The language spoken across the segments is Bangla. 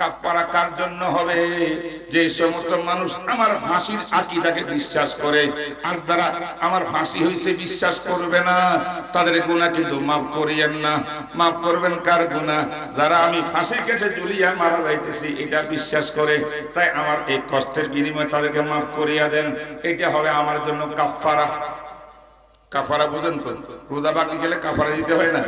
কাফারা কার জন্য হবে? যে সমস্ত মানুষ আমার ফাঁসির আকিদাকে বিশ্বাস করে, আর যারা আমার ফাঁসি হয়েছে বিশ্বাস করবে না, তাদের গুণা কিন্তু মাফ করিয়েন না। মাফ করবেন কার গুণা যারা আমি ফাঁসি কেটে ঝুলিয়া মারা যাইতেছি, এটা বিশ্বাস করে। তাই আমার এই কষ্টের বিনিময়ে তাদেরকে মাফ করিয়া দেন। এটা হবে আমার জন্য কাফারা কাফারা বুঝেন তো, রোজা বাকি গেলে কাফারা দিতে হয় না।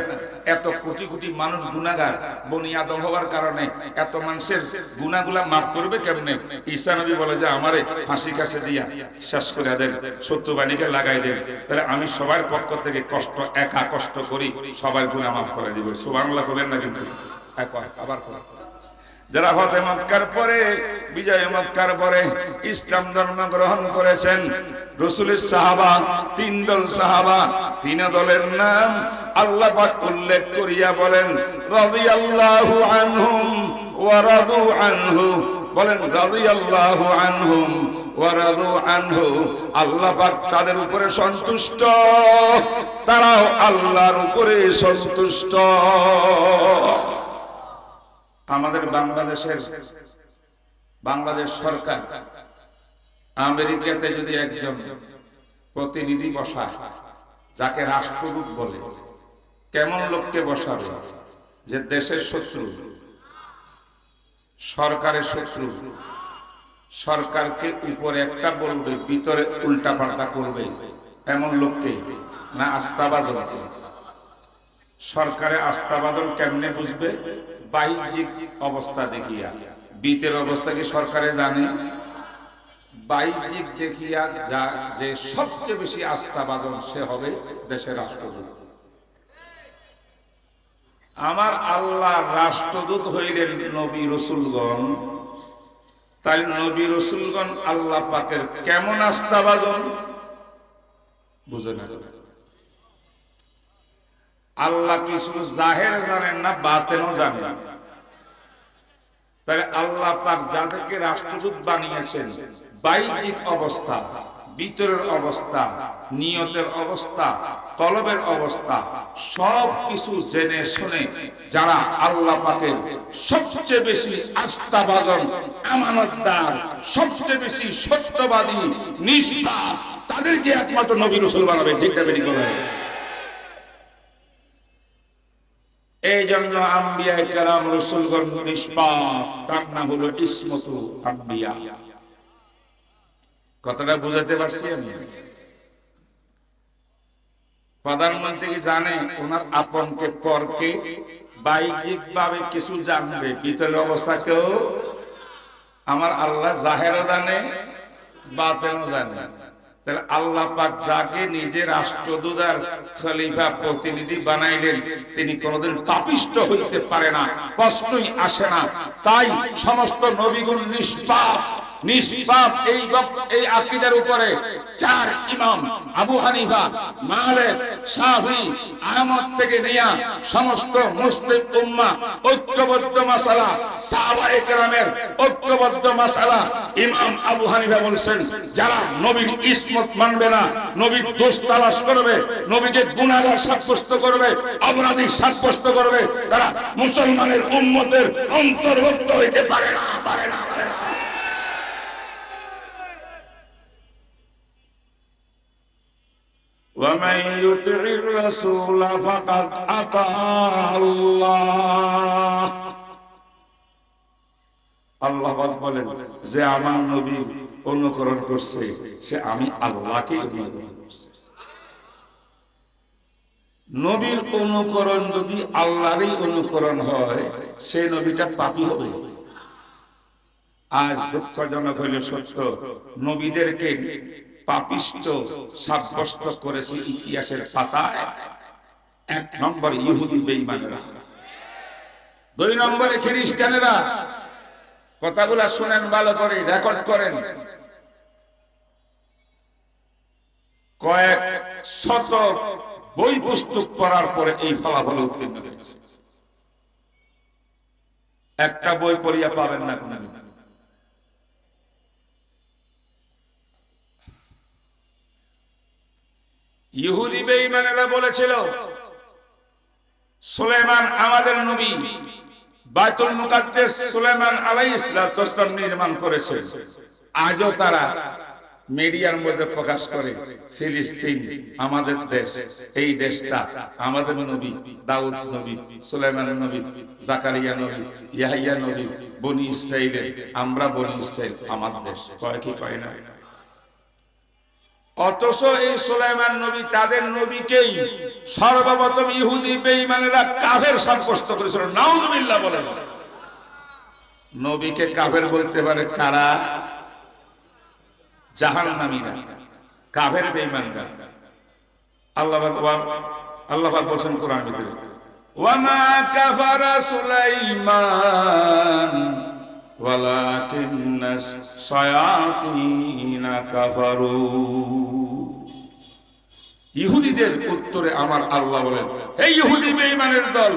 এত কোটি কোটি মানুষ গুনাগার বনি আদম হওয়ার কারণে, এত মানুষের গুনাগুলা মাফ করবে কেমনে? ঈসা নবী বলে যে, আমারে ফাঁসি কাছে দিয়া শেষ করে দেন সত্য বাণীকে লাগাই দেন। তাহলে আমি সবার পক্ষ থেকে কষ্ট, একা কষ্ট করি, সবার গুণা মাফ করে দিব। সুবহানাল্লাহ করবেন না কিন্তু? আবার যারা হতে মক্কার পরে, বিজয় মক্কার পরে ইসলাম ধর্ম গ্রহণ করেছেন, রসুলের সাহাবা, তিন দল সাহাবা, তিন দলের নাম আল্লাহ পাক উল্লেখ করিয়া বলেন, রাদিয়াল্লাহু আনহুম ওয়া রাদু আনহু। বলেন, রাদিয়াল্লাহু আনহুম ওয়া রাদু আনহু। আল্লাহ পাক তাদের উপরে সন্তুষ্ট, তারাও আল্লাহর উপরে সন্তুষ্ট। আমাদের বাংলাদেশের বাংলাদেশ সরকার আমেরিকাতে যদি একজন প্রতিনিধি বসা যাকে রাষ্ট্রদূত বলে, কেমন লোককে বসাবে? যে দেশের শত্রু, সরকারের শত্রু, সরকারকে উপরে একটা বলবে, ভিতরে উল্টা পাল্টা করবে, এমন লোককে না আস্থাবাদনকে সরকারে আস্থাবাদন কেমনে বুঝবে? বাহ্যিক অবস্থা দেখিয়া। বিতের অবস্থা কি সরকারে জানে? বাহ্যিক দেখিয়া যা যে সবচেয়ে বেশি আস্থাবাদন সে হবে দেশের রাষ্ট্রদূত। আমার আল্লাহ রাষ্ট্রদূত হইলেন নবী রসুলগণ। তাই নবী রসুলগণ আল্লাহ পাকের কেমন আস্থাবাদন? বুঝে না আল্লাহ কি শুধু জাহের জানেন না বাতেনও জানেন তাহলে আল্লাহ পাক যাদেরকে রাষ্ট্রদূত বানিয়েছেন বাহ্যিক অবস্থা, ভিতরের অবস্থা, নিয়তের অবস্থা, কলবের অবস্থা, সব কিছু জেনে শুনে যারা আল্লাহ পাকের সবচেয়ে বেশি আস্থাভাজন, আমানতদার, সবচেয়ে বেশি সত্যবাদী, নিষ্ঠা, তাদেরকে একমাত্র নবী রসুল বানাবে, ঠিক না বেরিয়ে করে এই জন্য আম্বিয়া কালাম রসুলগণ নিষ্পাপ। তার নাম হলো ইসমতু আম্বিয়া। কথাটা বুঝাতে পারছি আমি? প্রধানমন্ত্রী জানে ওনার আপনকে পরকে বাহ্যিক ভাবে কিছু জানবে? ভিতরের অবস্থা কেউ? আমার আল্লাহ জাহেরও জানে, বাতেনও জানে। তাহলে আল্লাহ পাক যাকে নিজে রাষ্ট্রদূতার খলিফা প্রতিনিধি বানাইলেন, তিনি কোনোদিন পাপিষ্ট হইতে পারে না, প্রশ্নই আসে না। তাই সমস্ত নবীগুণ নিষ্পাপ। নিষ্পাপ এই এই উপরে চার ইমাম আবু হানিফা আহমদ থেকে নিয়া সমস্ত মুসলিম ঐক্যবদ্ধ সাহাবায়ে কেরামের ঐক্যবদ্ধ ইমাম আবু হানিফা বলেছেন, যারা নবীর ইসমত মানবে না, নবীর দোষ তালাশ করবে, নবীকে গুনাহগার সাব্যস্ত করবে, অপরাধী সাব্যস্ত করবে, তারা মুসলমানের উম্মতের অন্তর্ভুক্ত হইতে পারে না পারে না পারে না। ومن يطع الرسول فقد اطاع الله আল্লাহ বলেন যে আমার নবী অনুকরণ করছে সে আমি আল্লাহকে অনুকরণ করছে নবীর অনুকরণ যদি আল্লাহরই অনুকরণ হয় সেই নবীটা পাপি হবে আজ দুঃখজনক হইলে সত্য নবীদেরকে পাপিষ্ট সাব্যস্ত করেছে ইতিহাসের পাতায়। এক নম্বর ইহুদি বেঈমানেরা। দুই নম্বরে খ্রিস্টানেরা। কথাগুলা শুনেন, ভালো করে রেকর্ড করেন। কয়েক শত বই পুস্তক পড়ার পরে এই ফলাফল উত্তীর্ণ হয়েছে। একটা বই পড়িয়া পাবেন না কোনদিন। ইহুদি বেঈমানেরা বলেছিল সুলেমান আমাদের নবী। বাইতুল মুকাদ্দাস সুলাইমান আলাইহিস সালাম নির্মাণ করেছে। আজও তারা মিডিয়ার মধ্যে প্রকাশ করে, ফিলিস্তিন আমাদের দেশ, এই দেশটা আমাদের নবী, দাউদ নবী, সুলাইমান নবী, জাকারিয়া নবী, ইয়াহিয়া নবী, বনি ইসরাইলের, আমরা বনি ইসরাইল, আমার দেশ। কয় কি কয় না? অথচ এই সুলাইমান নবী তাদের নবীকেই সর্বপ্রথম ইহুদি বেঈমানেরা কাফের সাব্যস্ত করেছিল। নাউজুবিল্লাহ বলে নবীকে কাফের বলতে পারে কারা? জাহান্নামীরা, কাফের বেঈমানরা। আল্লাহ আল্লাহ বলেন কোরআন ওয়ামা কাফারা সুলাইমান ওয়ালাকিন্না শায়াতিনা কাফারু ইহুদিদের উত্তরে আমার আল্লাহ বলেন, এই ইহুদি বেঈমানের দল,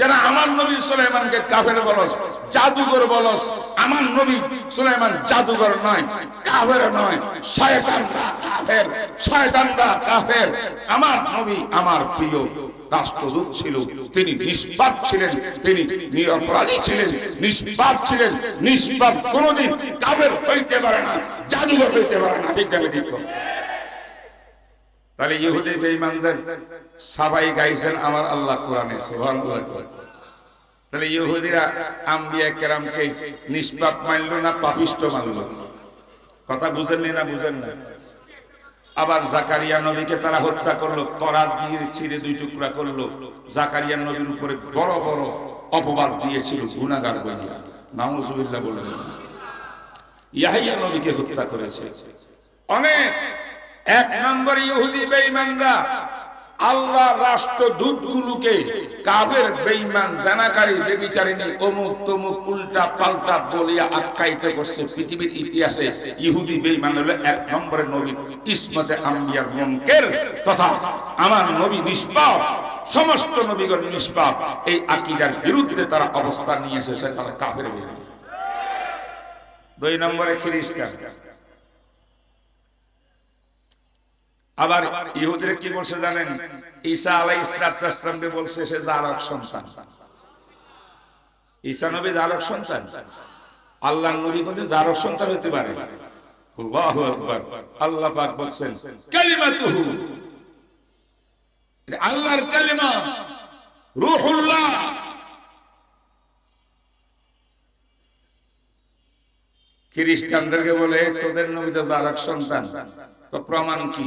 যারা আমার নবী সুলাইমানকে কাফের বলস, জাদুঘর বলস, আমার নবী সুলাইমান জাদুঘর নয়, কাফের নয়, শয়তানরা কাফের শয়তানরা কাফের। আমার নবী আমার প্রিয় রাষ্ট্রদূত ছিল, তিনি নিষ্পাপ ছিলেন, তিনি নিরপরাধী ছিলেন, নিষ্পাপ ছিলেন, নিষ্পাপ কোনোদিন কাফের হইতে পারে না, জাদুঘর হইতে পারে না বিজ্ঞানী তাহলে ইহুদি বেঈমানদের সবাই গাইছেন আমার আল্লাহ কোরআনে সুবহানাল্লাহ। তাহলে ইহুদিরা আম্বিয়া কেরামকে নিষ্পাপ মানলো না পাপিষ্ট মানলো? কথা বুঝেননি না বুঝেন না? আবার জাকারিয়া নবীকে তারা হত্যা করল করাত দিয়ে ছিঁড়ে দুই টুকরা করল। জাকারিয়া নবীর উপরে বড় বড় অপবাদ দিয়েছিল গুনাগার বলিয়া। নাউজুবিল্লাহ বললেন ইয়াহিয়া নবীকে হত্যা করেছে। অনেক এক নম্বর ইহুদি বেঈমানরা আল্লাহ রাষ্ট্র দূতগুলোকে কাবের বেঈমান, জানাকারী, বেবিচারিণী, অমুক তমুক উল্টা পাল্টা বলিয়া আখ্যায়িত করছে। পৃথিবীর ইতিহাসে ইহুদি বেঈমান হলো এক নম্বরের নবী। ইসমতে আম্বিয়ার মনকের কথা। আমার নবী নিষ্পাপ, সমস্ত নবীগণ নিষ্পাপ। এই আকীদার বিরুদ্ধে তারা অবস্থান নিয়ে এসেছে তারা কাফের বেঈমান। দুই নম্বরে খ্রিস্টান। আবার ইহুদিরা কি বলছে জানেন? ঈসা আলাই ইসলামকে বলছে সে জারক সন্তান। ঈসা নবী জারক সন্তান? আল্লাহ নবী কিন্তু জারক সন্তান হতে পারে। আল্লাহ বলছেন কালিমা। রূহুল্লাহ। খ্রিস্টানদেরকে বলে, তোদের নবী তো জারক সন্তান। তো প্রমাণ কি?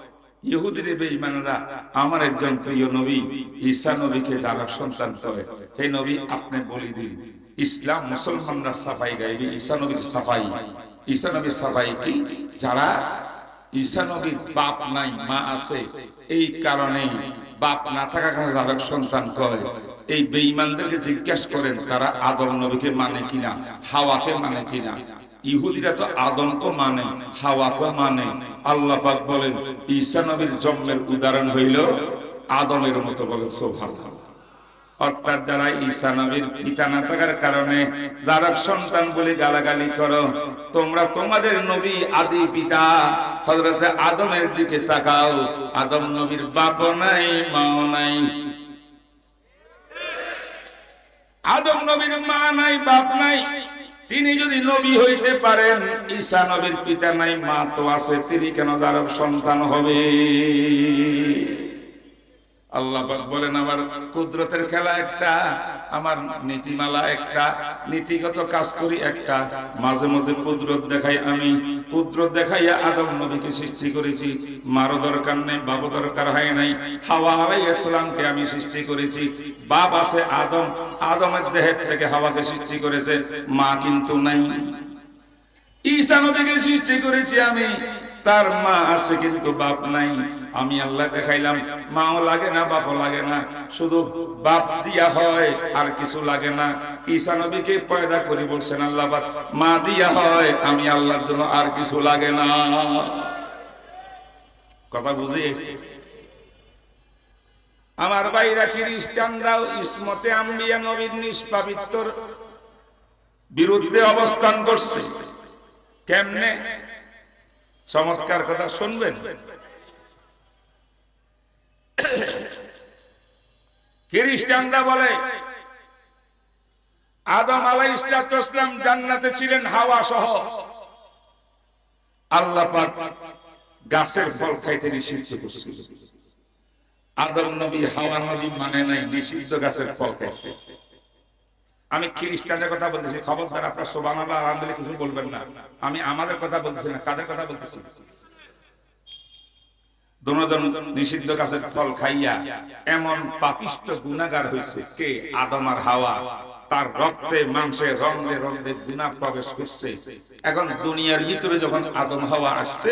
ইহুদির আমার একজন প্রিয় নবী, ঈসা নবীকে যারা সন্তান হয়, হে নবী আপনি বলি দিন। ইসলাম মুসলমানরা সাফাই গাইবে, ঈসা নবীর সাফাই। ঈসা নবীর সাফাই কি? যারা ঈসা নবীর বাপ নাই, মা আছে, এই কারণে বাপ না থাকা কারণে যারা সন্তান কয় এই বেঈমানদেরকে জিজ্ঞাসা করেন, তারা আদম নবীকে মানে কিনা, হাওয়াকে মানে কিনা। ইহুদিরা তো আদমকে মানে হাওয়াকে মানে। আল্লাহ পাক বলেন, ঈসা নবীর জন্মের উদাহরণ হইল আদমের মতো অর্থাৎ যারা নবীর পিতা না থাকার কারণে, যারা সন্তান বলে গালাগালি করো, তোমরা তোমাদের নবী আদি পিতা, হযরতে আদমের দিকে তাকাও। আদম নবীর বাপ নাই, মাও নাই। আদম নবীর মা নাই, বাপ নাই। তিনি যদি নবী হইতে পারেন ঈশা নবীর পিতা নাই, মা তো আছে, তিনি কেন দ্বারক সন্তান হবে? আল্লাহ বলেন, আমার কুদরতের খেলা একটা, আমার নীতিমালা একটা, নীতিগত কাজ করি একটা। মাঝে মধ্যে কুদরত দেখাই আমি। কুদরত দেখাইয়া আদম নবীকে সৃষ্টি করেছি। মারো দরকার নেই বাবু দরকার হয় নাই। হাওয়া আলাই ইসলামকে আমি সৃষ্টি করেছি। বাপ আছে আদম। আদমের দেহের থেকে হাওয়াকে সৃষ্টি করেছে। মা কিন্তু নাই। ঈসা নবীকে সৃষ্টি করেছি আমি। তার মা আছে কিন্তু বাপ নাই। আমি আল্লাহ দেখাইলাম, মাও লাগে না, বাপও লাগে না। শুধু বাপ দিয়া হয়, আর কিছু লাগে না। ঈসা নবীকে পয়দা করে বলছেন, আল্লাহ মা দিয়া হয়, আমি আল্লাহর জন্য আর কিছু লাগে না। কথা বুঝে আমার ভাইরা খ্রিস্টানরাও ইসমতে আম্বিয়া নবীর নিষ্পাবিত্তর বিরুদ্ধে অবস্থান করছে। কেমনে? চমৎকার কথা শুনবেন? খ্রিস্টানরা বলে, আদম আলাই ইসলাম জান্নাতে ছিলেন হাওয়া সহ। আল্লাহ গাছের ফল খাইতে নিষিদ্ধ করছিল। আদম নবী হাওয়া নবী মানে নাই, নিষিদ্ধ গাছের ফল খাইছে। আমি খ্রিস্টানের কথা বলতেছি, খবরদার আপনার সোবান আলহামদুলিল্লাহ, কিছু বলবেন না। আমি আমাদের কথা বলতেছি না, কাদের কথা বলতেছি? দুজন নিষিদ্ধ গাছের ফল খাইয়া এমন পাপিষ্ট গুণাগার হয়েছে কে? আদম আর হাওয়া। তার রক্তে, মাংসে, রঙে রঙে গুণা প্রবেশ করছে। এখন দুনিয়ার ভিতরে যখন আদম, হাওয়া আসছে,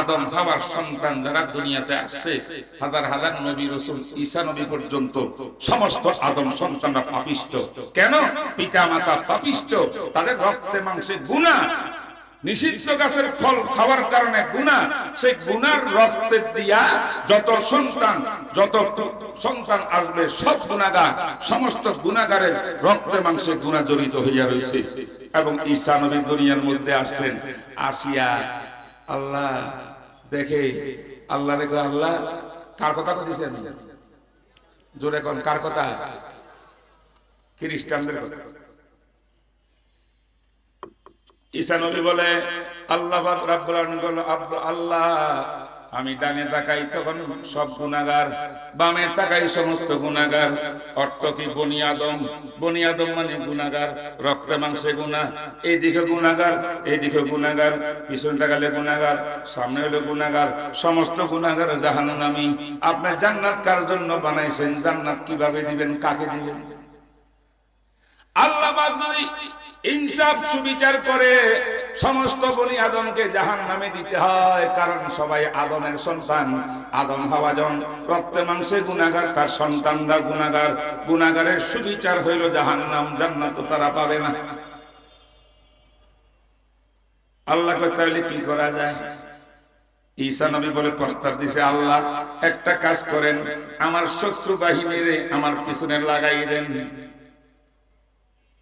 আদম, হাওয়ার সন্তান যারা দুনিয়াতে আসছে, হাজার হাজার নবী, রসুল, ঈসা নবী পর্যন্ত সমস্ত আদম সন্তানরা পাপিষ্ট। কেন? পিতা মাতা পাপিষ্ট, তাদের রক্তে, মাংসে গুণা। নিষিদ্ধ গাছের ফল খাওয়ার কারণে গুণা, সেই গুনার রক্তে দিয়া যত সন্তান যত সন্তান আসবে, সব গুণাগার, সমস্ত গুণাগারের রক্তে মাংসে গুণা জড়িত হইয়া রয়েছে এবং ঈসা নবী দুনিয়ার মধ্যে আসছেন, আসিয়া আল্লাহ, দেখে আল্লাহ রেখে আল্লাহ, কার কথা বলতেছেন জোরে কোন, কার কথা? খ্রিস্টানদের কথা। ঈসা নবী বলে, আল্লাহ আল্লাহ, আমি ডানে তাকাই তখন সব গুনাহগার, বামে তাকাই সমস্ত গুনাহগার। অর্থ কি বনি আদম? বনি আদম মানে গুনাহগার, রক্তে মাংসে গুনাহ এইদিকে গুনাহগার এইদিকে গুনাহগার, পিছনে তাকালে গুনাহগার, সামনে হলো গুনাহগার, সমস্ত গুনাহগার জাহান্নামী আপনার জান্নাত কার জন্য বানাইছেন? জান্নাত কীভাবে দিবেন? কাকে দিবেন? আল্লাহ ইনসাফ সুবিচার করে সমস্ত বনি আদমকে জাহান নামে দিতে হয়, কারণ সবাই আদমের সন্তান। আদম হাওয়াজন রক্তে মাংসে গুনাগার তার সন্তানরা গুনাগার গুনাগারের সুবিচার হইল জাহান নাম জান্নাত তারা পাবে না। আল্লাহকে তাহলে কি করা যায়? ঈসা নবী বলে প্রস্তাব দিছে, আল্লাহ, একটা কাজ করেন, আমার শত্রু বাহিনীরে আমার পিছনে লাগাই দেন।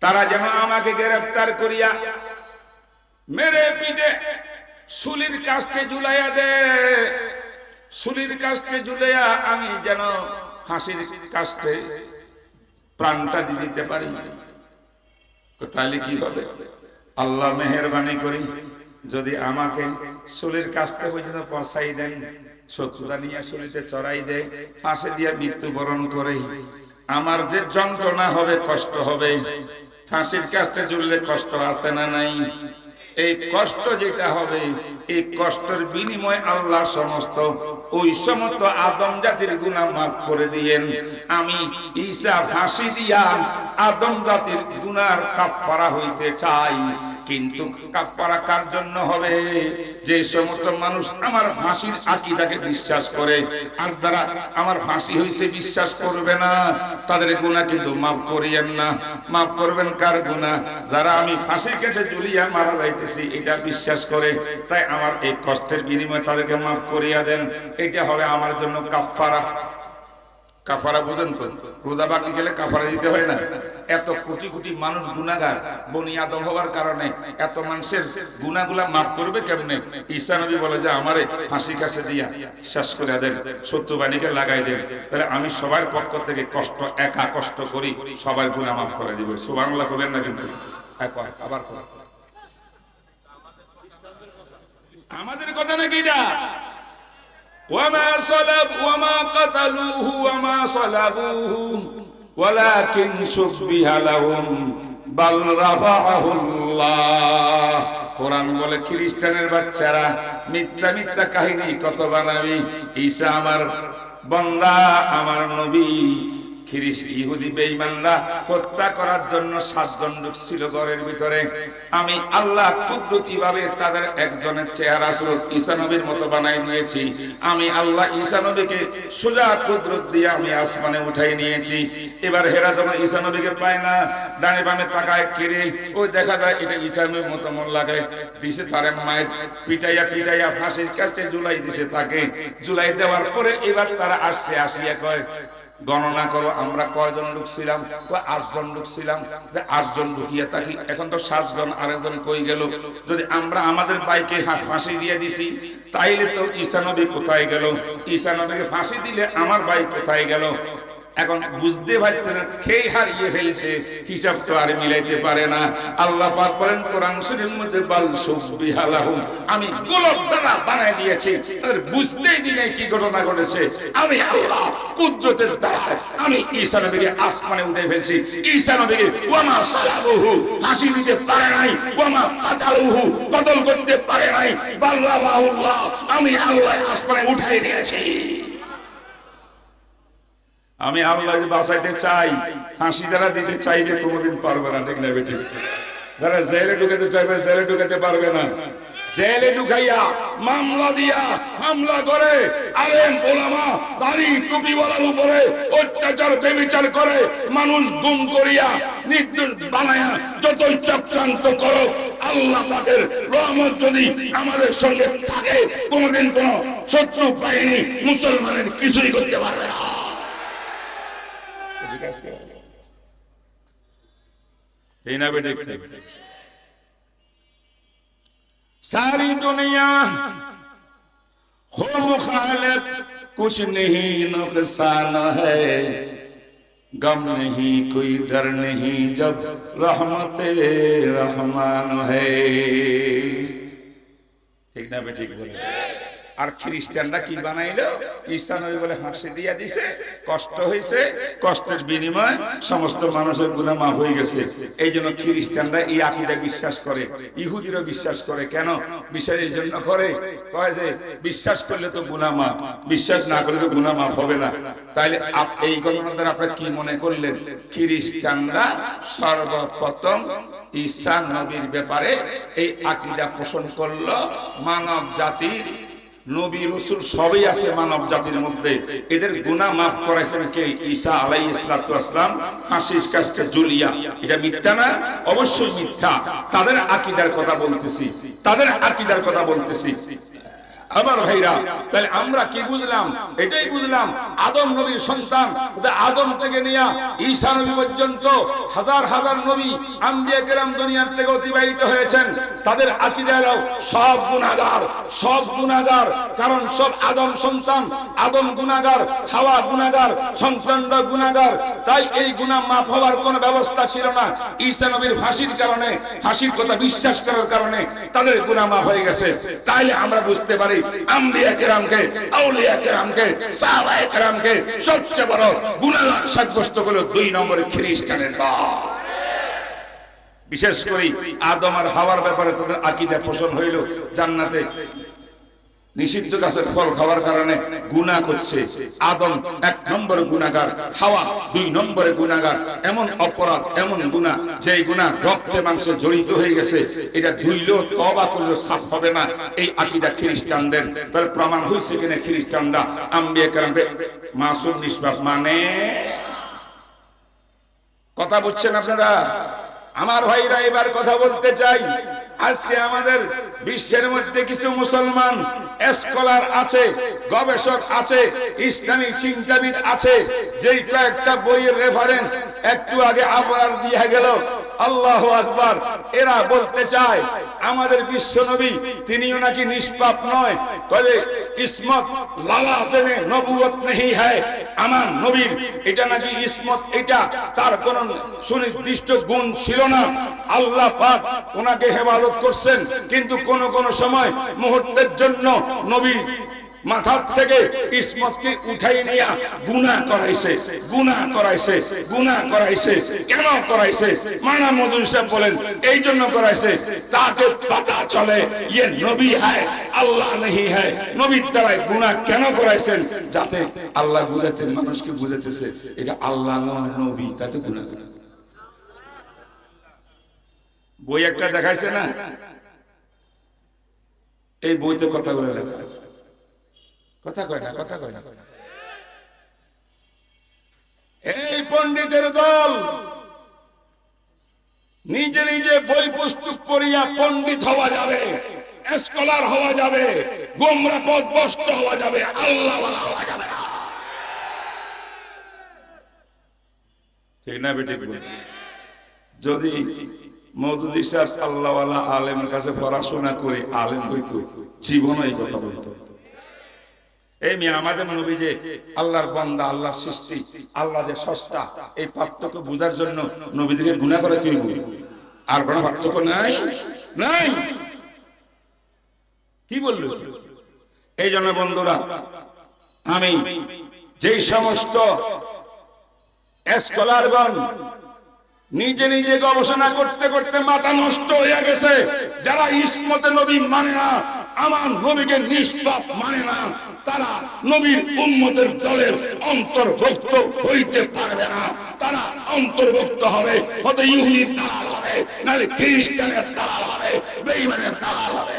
তারা যেন আমাকে গ্রেফতার করিয়া মেরে পিঠে সুলির কাস্টে ঝুলাইয়া দে। সুলির কাস্টে ঝুলাইয়া আমি যেন ফাঁসির কাস্টে প্রাণটা দিয়ে দিতে পারি। তাহলে কি হবে? আল্লাহ মেহরবানি করি, যদি আমাকে সুলির কাজটা পর্যন্ত পৌঁছাই দেন, শত্রুতা নিয়ে সুলিতে চড়াই দেয় ফাঁসে দিয়ে মৃত্যুবরণ করে আমার যে যন্ত্রণা হবে, কষ্ট হবে। ফাঁসির কাজটা জুড়লে কষ্ট আছে না নাই? এই কষ্ট যেটা হবে, এই কষ্টের বিনিময় আল্লাহ সমস্ত ওই সমস্ত আদম জাতির গুণা মাফ করে দিয়েন। আমি ঈশা ফাঁসি দিয়া আদম জাতির গুনার কাফারা হইতে চাই। কিন্তু কাফারা কার জন্য হবে? যে সমস্ত মানুষ আমার ফাঁসির আকিদাকে বিশ্বাস করে, আর দ্বারা আমার ফাঁসি হয়েছে বিশ্বাস করবে না, তাদের গুণা কিন্তু মাফ করিয়েন না। মাফ করবেন কার গুণা যারা আমি ফাঁসির কেটে জুলিয়া মারা যাইতেছি, এটা বিশ্বাস করে, তাই আমার এই কষ্টের বিনিময়ে তাদেরকে মাফ করিয়া দেন। এটা হবে আমার জন্য কাফারা কাফারা বুঝেন তো? রোজা বাকি গেলে কাফারা দিতে হয় না। এত কোটি কোটি মানুষ গুনাগার বনি আদম হওয়ার কারণে এত মানুষের গুনাগুলা মাফ করবে কেমনে? ঈসা নবী বলে যে, আমারে ফাঁসি কাছে দিয়া শেষ করে দেন, শত্রু বাণীকে লাগাই দেন। তাহলে আমি সবার পক্ষ থেকে কষ্ট, একা কষ্ট করি, সবার গুণা মাফ করে দিব। সুবহানাল্লাহ করবেন না কিন্তু। আবার আমাদের কথা নাকি এটা? وما صلب وما قتلوه وما صلبوه ولكن شبه لهم بل رفعه الله কোরআন বলে খ্রিস্টানের বাচ্চারা মিথ্যা মিথ্যা কাহিনী কত বানাবি ঈসা আমার বন্দা আমার নবী খ্রিস ইহুদি বেঈমানরা হত্যা করার জন্য সাতজন ছিল ঘরের ভিতরে। আমি আল্লাহ কুদরতিভাবে তাদের একজনের চেহারা সুরজ ঈসানবীর মতো বানাই দিয়েছি আমি আল্লাহ ঈসানবীকে সোজা কুদরত দিয়ে আমি আসমানে উঠাই নিয়েছি। এবার হেরা যখন ঈসানবীকে পায় না, ডানে বামে তাকায় কিরে ওই দেখা যায় এটা ঈসানবীর মতো মন লাগে। দিছে তারে মায়ের পিটাইয়া পিটাইয়া ফাঁসির কাছে জুলাই দিছে তাকে। জুলাই দেওয়ার পরে এবার তারা আসছে, আসিয়া কয় গণনা করো, আমরা কয়জন লোক ছিলাম? আটজন লোক ছিলাম? আটজন ঢুকিয়ে থাকি। এখন তো সাতজন, আরেকজন কই গেল? যদি আমরা আমাদের বাইকে ফাঁসি দিয়ে দিছি, তাইলে তো ঈশানবী কোথায় গেল? ঈশানবীকে ফাঁসি দিলে আমার বাইক কোথায় গেল? এখন বুঝতে পারতেন খেয়ে হারিয়ে ফেলছে? হিসাব তো আর মিলাইতে পারে না। আল্লাহ পাক বলেন, কোরআন শরীফের মধ্যে, বাল সুবহানাহু আমি গোলক দ্বারা বানাই দিয়েছি। তাদের বুঝতেই দিনে কি ঘটনা ঘটেছে। আমি আল্লাহ কুদরতের দ্বারা আমি ঈসা নবীকে আসমানে উঠে ফেলছি। ঈসা নবীকে, ওয়ামা সালাবুহু ফাঁসি দিতে পারে নাই, ওয়ামা কাতালুহু, কতল করতে পারে নাই। বাল্লাহুল্লাহ আমি আল্লাহ আসমানে উঠাই দিয়েছি। আমি আল্লাহ বাঁচাইতে চাই, হাসি যারা দিতে চাই যে কোনোদিন পারবে না, ঠিক না বেটি যারা জেলে ঢুকাতে চাইবে, জেলে ঢুকাতে পারবে না। জেলে ঢুকাইয়া মামলা দিয়া হামলা করে, আলেম, ওলামা, দাড়ি বলার উপরে অত্যাচার, বেবিচার করে, মানুষ গুম করিয়া, নির্দোষ বানায়া যতই চক্রান্ত করো আল্লাহ পাকের রহমত যদি আমাদের সঙ্গে থাকে, কোনোদিন কোন শত্রু বাহিনী মুসলমানের কিছুই করতে পারবে না। विकास सारी दुनिया हो मुखालत कुछ नहीं नुकसान है। गम नहीं, कोई डर नहीं, जब रहमत रहमान है। ठीक ना बेटी बोले? আর খ্রিস্টানরা কি বানাইলো? ঈসা নবী বলে হাসি দিয়া দিছে, কষ্ট হয়েছে কষ্টের বিনিময় সমস্ত মানুষের গুনাহ মাফ হয়ে গেছে। এই জন্য খ্রিস্টানরা এই আকীদা বিশ্বাস করে, ইহুদিরও বিশ্বাস করে। কেন? বিশ্বাসের জন্য করে। কয় যে, বিশ্বাস করলে তো গুনাহ মাফ, বিশ্বাস না করলে তো গুনাহ মাফ হবে না। তাইলে এই ঘটনা দ্বারা আপনারা কি মনে করলেন? খ্রিস্টানরা সর্বপ্রথম ঈসা নবীর ব্যাপারে এই আকীদা পোষণ করল মানব জাতির নবী, রসুল সবই আছে মানব জাতির মধ্যে। এদের গুণা মাফ করাইছেন কে? ঈসা আলাই ইসলাতাম ফাঁসির কাছে জুলিয়া। এটা মিথ্যা না? অবশ্যই মিথ্যা। তাদের আকিদার কথা বলতেছি। তাদের আকিদার কথা বলতেছি। আমার ভাইরা, তাহলে আমরা কি বুঝলাম? এটাই বুঝলাম, আদম নবীর সন্তান আদম থেকে নিয়ে ঈসা নবী পর্যন্ত হাজার হাজার নবী আম্বিয়া দুনিয়ার থেকে অতিবাহিত হয়েছেন। তাদের আকীদা হলো সব গুনাহগার সব গুনাহগার, কারণ সব আদম সন্তান, আদম গুনাহগার, হাওয়া গুনাহগার, সন্তানরা গুনাহগার। তাই এই গুনাহ মাফ হওয়ার কোনো ব্যবস্থা ছিল না। ঈশা নবীর ফাঁসির কারণে, ফাঁসির কথা বিশ্বাস করার কারণে তাদের গুনাহ মাফ হয়ে গেছে। তাইলে আমরা বুঝতে পারি সবচেয়ে বড় সাব্যস্ত হলো দুই নম্বরে খ্রিস্টানের বিশেষ করে আদম আর হাওয়ার ব্যাপারে তাদের আকিদা পোষণ হইল। জান্নাতে নিষিদ্ধ গাছের ফল খাওয়ার কারণে গুণা করছে। আদম এক নম্বরে গুণাগার, হাওয়া দুই নম্বরে গুণাগার। এমন অপরাধ, এমন গুণা, যেই গুণা রক্তে, মাংসে জড়িত হয়ে গেছে, এটা ধুইলেও তবা করলেও সাফ হবে না। এই আকিদা খ্রিস্টানদের। তার প্রমাণ হয়েছে কিনা খ্রিস্টানরা? আম্বিয়া কারামকে মাসুম নিষ্পাপ মানে? কথা বুঝছেন আপনারা? আমার ভাইরা এবার কথা বলতে চাই। আজকে আমাদের বিশ্বের মধ্যে কিছু মুসলমান স্কলার আছে, গবেষক আছে, ইসলামী চিন্তাবিদ আছে, যেই কয়েকটা বইয়ের রেফারেন্স একটু আগে আপনার দিয়ে গেল। আল্লাহ আকবার। এরা বলতে চায়, আমাদের বিশ্ব নবী, তিনিও নাকি নিষ্পাপ নয়। কলে ইসমত লালা আসেনে নবুয়ত নেই হ্যায়। আমার নবীর এটা নাকি ইসমত, এটা তার কোন সুনির্দিষ্ট গুণ ছিল না। আল্লাহ পাক ওনাকে হেফাজত করছেন, কিন্তু কোন কোন সময় মুহূর্তের জন্য নবী মাথার থেকে ইসমতকে উঠাই নিয়া গুনাহ করাইছে গুনাহ করাইছে গুনাহ করাইছে। কেন করাইছে? মানা মধুর সাহেব বলেন, এই জন্য করাইছে। তাকে পাতা চলে ইয়ে নবী হ্যায় আল্লাহ নেই হ্যায় নবীর দ্বারাই গুনাহ কেন করাইছেন? যাতে আল্লাহ বুঝাতে মানুষকে বুঝাতেছে এটা আল্লাহ নয়, নবী, তাতে গুনাহ করে। বই একটা দেখাইছে না? এই বইতে কথাগুলো লেখা আছে। কথা কয় না কথা কয় না। এই পণ্ডিতের দল নিজে নিজে বই পুস্তক পড়িয়া পণ্ডিত হওয়া যাবে স্কলার হওয়া যাবে গোমরা পথ বস্ত হওয়া যাবে আল্লাহ হওয়া যাবে না। ঠিক না বেটি যদি মৌদুদি সাহেব আল্লাহওয়ালা আলেমের কাছে পড়াশোনা করে আলেম হইতো জীবনও এই কথা বলতো। এই মেয়ে আমাদের নবী যে আল্লাহর বান্দা, আল্লাহর সৃষ্টি, আল্লাহ যে সস্তা, এই পার্থক্য বোঝার জন্য নবীদেরকে গুণা করে তুই আর কোনো পার্থক্য নাই? নাই! কি বলল? এই জন্য বন্ধুরা, আমি যেই সমস্ত স্কলারগণ নিজে নিজে গবেষণা করতে করতে মাথা নষ্ট হয়ে গেছে, যারা ইসমতে নবী মানে না আমার নবীকে নিষ্পাপ মানে না। তারা নবীর উম্মতের দলের অন্তর্ভুক্ত হইতে পারবে না। তারা অন্তর্ভুক্ত হবে, হয়তো ইহুদির দালাল হবে, নাহলে খ্রিস্টানের দালাল হবে, বেঈমানের দালাল হবে।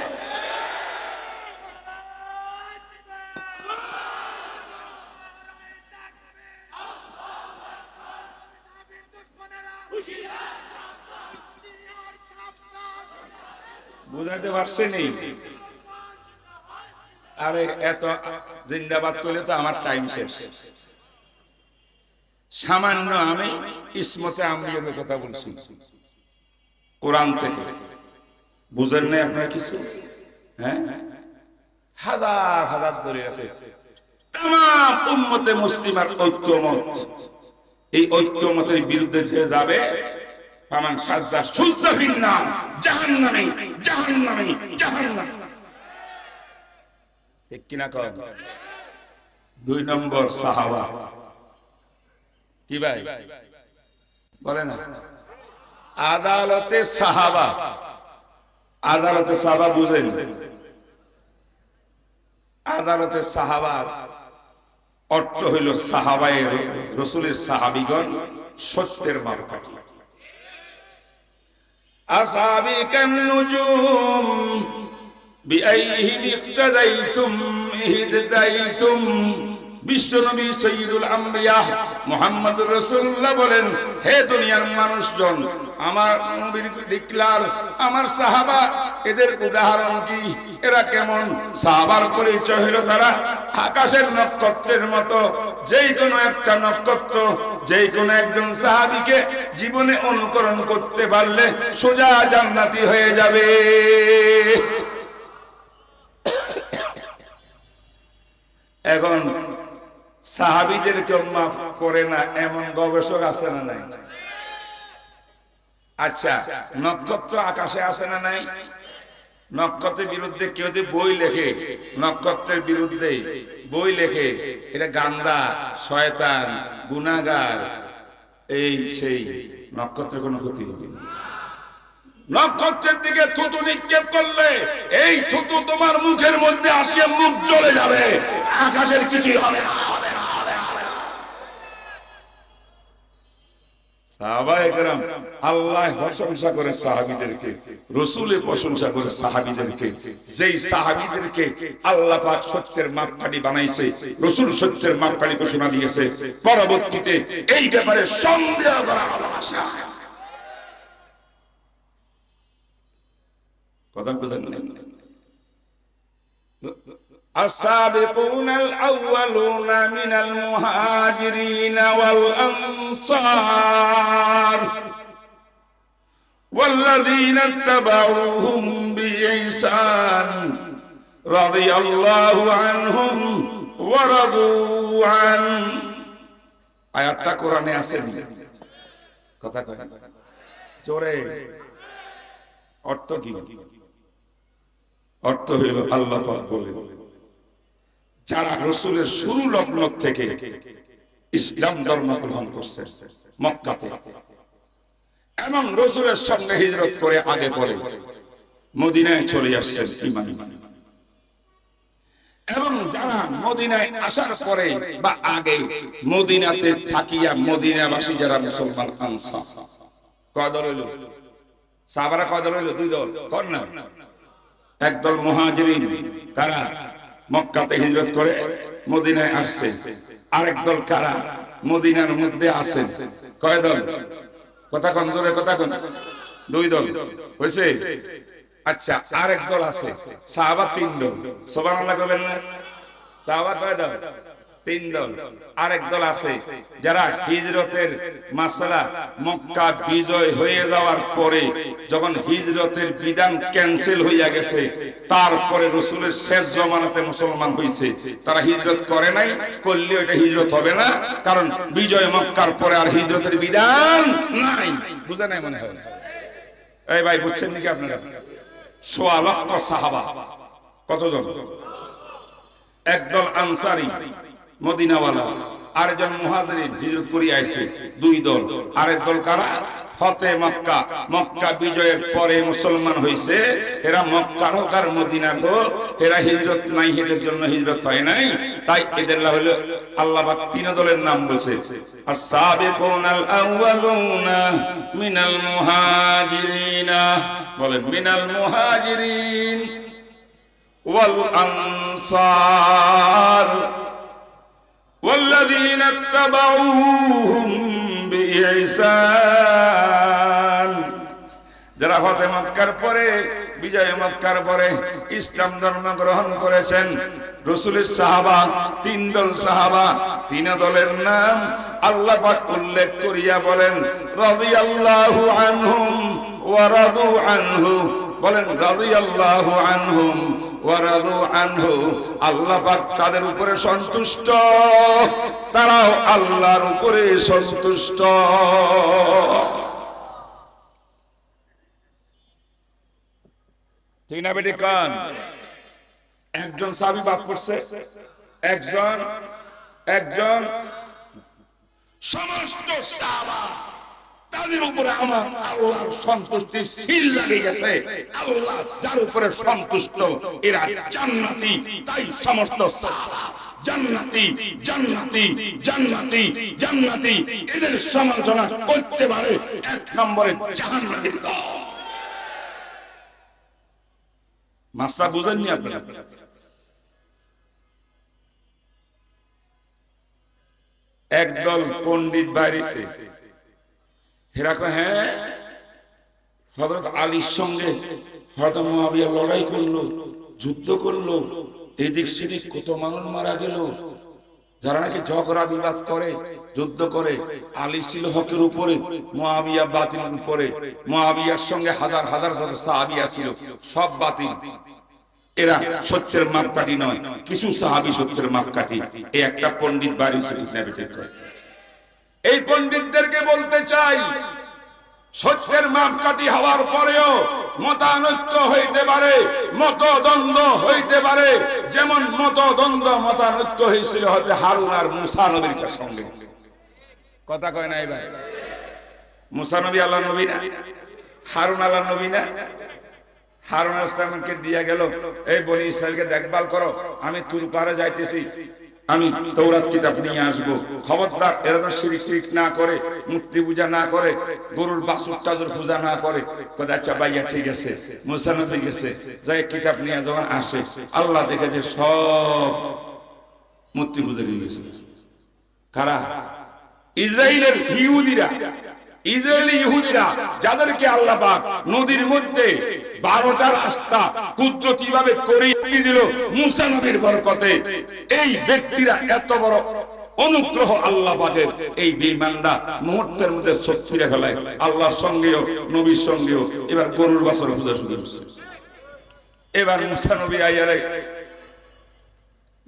বুঝাইতে পারছেনি আরে এত জিন্দাবাদ করলে তো আমার টাইম শেষ। সামান্য আমি ইসমতে আমলিয়তের কথা বলছি। কোরআন থেকে। বুঝেন নাই আপনার কিছু? হ্যাঁ? হাজার হাজার ধরে আছে। তাম উম্মতে মুসলিমার ঐক্যমত এই ঐক্যমতের বিরুদ্ধে যে যাবে, ফামান সাজ্জা সুলতা ফিন্না জাহান্নামে জাহান্নামে জাহান্নামে। আদালতে সাহাবা। আদালতে সাহাবা বুঝেন। আদালতে সাহাবার অর্থ হইল সাহাবায় রসুলের সাহাবিগণ সত্যের মাপকাঠি। আসাবি কেন بأيهم اقتديتم اهتديتم বিশ্বনবী সৈয়দুল আম্বিয়া মোহাম্মদ রসুল্লাহ বলেন হে দুনিয়ার মানুষজন আমার নবীর ডিক্লার আমার সাহাবা এদের উদাহরণ কি এরা কেমন সাহাবার পরিচয় হলো তারা আকাশের নক্ষত্রের মতো যেই কোনো একটা নক্ষত্র যেই কোনো একজন সাহাবিকে জীবনে অনুকরণ করতে পারলে সোজা জান্নাতি হয়ে যাবে এখন সাহাবিদেরকে মাফ করে না, এমন গবেষক আছে না নাই? আচ্ছা নক্ষত্র আকাশে আছে না নাই? নক্ষত্রের বিরুদ্ধে কেউ যদি বই লেখে, নক্ষত্রের বিরুদ্ধে বই লেখে, এটা গান্দা, শয়তান গুনাগার এই সেই নক্ষত্রের কোনো ক্ষতি হবে না। নক্ষত্রের দিকে থুতু নিক্ষেপ করলে এই থুতু তোমার মুখের মধ্যে আসিয়ে মুখ জ্বলে যাবে। আকাশের কিছুই হবে না। করে করে পরবর্তীতে এই ব্যাপারে সন্দেহ করার অবকাশ নাই। কথা বুঝেন না السابقون الأولون من المهاجرين والأنصار والذين اتبعوهم بإحسان رضي الله عنهم ورضوا عنه আয়াতটা কোরআনে আছে কথা কয় জোরে অর্থ কি অর্থ হইল আল্লাহ বলেন যারা রসুলের শুরু লগ্ন থেকে ইসলাম ধর্ম গ্রহণ করছে মক্কাতে এবং রসুলের সঙ্গে হিজরত করে আগে পরে মদিনায় চলে আসছেন ইমান এবং যারা মদিনায় আসার পরে বা আগে মদিনাতে থাকিয়া মদিনাবাসী যারা মুসলমান আনসার, কয় দল হইল? সাহাবারা কয় দল হইল? দুই দল। কর না। একদল মহাজীবী তারা মক্কাতে হিজরত করে, মদিনায় আসছে। আরেক দল কারা? মদিনার মধ্যে আছেন কয় দল? কথা কন, জোরে কথা কন। দুই দল। হয়েছে? আচ্ছা আরেক দল আছে। সাহাবা তিন দল। সবার আল্লাহ করবেন না? সাহাবা কয় দল? তিন দল। আরেক দল আছে যারা হিজরতের মাসালা মক্কা বিজয় হয়ে যাওয়ার পরে যখন হিজরতের বিধান ক্যান্সেল হইয়া গেছে, তারপরে রসুলের শেষ জমানাতে মুসলমান হইছে। তারা হিজরত করে নাই, করলে ওইটা হিজরত হবে না, কারণ বিজয় মক্কার পরে আর হিজরতের বিধান নাই। বুঝে নাই মনে হয়? এই ভাই, বুঝছেন নাকি আপনারা? সোয়া লক্ষ সাহাবা। কতজন? একদল আনসারি। মদিনাওয়ালা। আরেকজন মুহাজিরিন হিজরত করি আইছে। দুই দল। আরেক দল কারা? ফতে মক্কা। মক্কা বিজয়ের পরে মুসলমান হইছে। এরা হোক আর হোক, এরা হিজরত নাই, এদের জন্য হিজরত হয় নাই। তাই এদের লাভ হলো আল্লাহ তিন দলের নাম বলছে। মিনাল মুহাজিরিনা। বলেন মিনাল মুহাজিরিন ওয়াল আনসার। والذين اتبعوهم بإحسان যারা হতে মক্কার পরে বিজয় মক্কার পরে ইসলাম ধর্ম গ্রহণ করেছেন রসুলের সাহাবা তিন দল সাহাবা তিন দলের নাম আল্লাহ পাক উল্লেখ করিয়া বলেন রাদিয়াল্লাহু আনহুম ওয়া রাদু আনহু বলেন আনহুম আনহু আল্লাহ তাদের উপরে সন্তুষ্ট। তারাও আল্লাহর উপরে সন্তুষ্ট। ঠিক না কান? একজন সাবি বাদ করছে একজন একজন সমস্ত সাহাবা তাদের উপরে আমার আল্লাহর সন্তুষ্টি সিল লাগে গেছে। আল্লাহ যার উপরে সন্তুষ্ট। এরা জান্নাতি। তাই সমস্ত জান্নাতি জান্নাতি জান্নাতি জান্নাতি। এদের সমালোচনা করতে পারে এক নম্বরে জাহান্নাতের দল মাস্টার বুঝেননি আপনি একদল পণ্ডিত বাইরেছে। হেরাকো হ্যাঁ হজরত আলীর সঙ্গে লড়াই করল, যুদ্ধ করল, এদিক সেদিক কত মানুষ মারা গেল। যারা নাকি ঝগড়া বিবাদ করে, যুদ্ধ করে, আলী ছিল হকের উপরে মহাবিয়া বাতিল উপরে মহাবিয়ার সঙ্গে হাজার হাজার সাহাবিয়া ছিল সব বাতিল। এরা সত্যের মাপকাঠি নয়, কিছু সাহাবি সত্যের মাপকাঠি। এই একটা পণ্ডিত বাড়ি এই পণ্ডিতদেরকে বলতে চাই, সত্যের মাপকাঠি হওয়ার পরেও মতানৈক্য হইতে পারে, মতদ্বন্দ্ব হইতে পারে, যেমন মতদ্বন্দ্ব, মতানৈক্য হয়েছিল হতে হারুন আর মুসা নবীর সঙ্গে। কথা কয় নাই ভাই? মুসা নবী আল্লাহ নবী না? হারুন আল্লাহ নবী না? হারুন ইসলামকে দিয়া গেল, এই বনি ইসরায়েলকে দেখভাল করো, আমি তুর যাইতেছি। আমি তৌরাত কিতাব নিয়ে আসব। খবরদার এরা শিরিক টিরিক না করে, মূর্তি পূজা না করে, গরুর বাসুর চাদর পূজা না করে আচ্ছা ভাইয়া ঠিক আছে, মুসা নবী গেছে, যাই কিতাব নিয়ে যখন আসে, আল্লাহ দেখে যে সব মূর্তি পূজা নিয়ে গেছে। কারা? ইসরায়েলের ইহুদিরা ইসরায়েলি ইহুদিরা, যাদেরকে আল্লাহ পাক নদীর মধ্যে বারোটা রাস্তা কুদরতি ভাবে করে দিল মুসা নবীর বরকতে। এই ব্যক্তিরা এত বড় অনুগ্রহ আল্লাহ পাকের এই বেঈমানরা মুহূর্তের মধ্যে চোখ ফিরে ফেলায়। আল্লাহর সঙ্গেও, নবীর সঙ্গেও। এবার গরুর বাছর পূজা শুরু করছে। এবার মুসা নবী আইয়ারে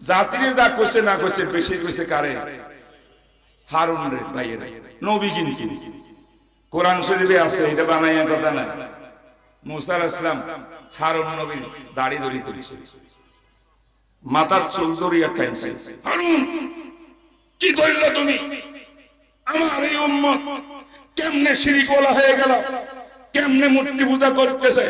জাতির যা কইছে না কইছে, বেশি কইছে কারে? হারুন রে ভাইয়েরা, নবী কিন্তু। কোরআন শরীফে আছে, এটা বানাইয়া কথা না। মুসা আলাইহিস হারুন নবীর দাড়ি দড়ি করেছে। মাথার চুল জড়িয়ে টাইনছে কি করলে তুমি? আমার এই উম্মত কেমনে বলা হয়ে গেল? কেমনে মূর্তি পূজা করতেছে?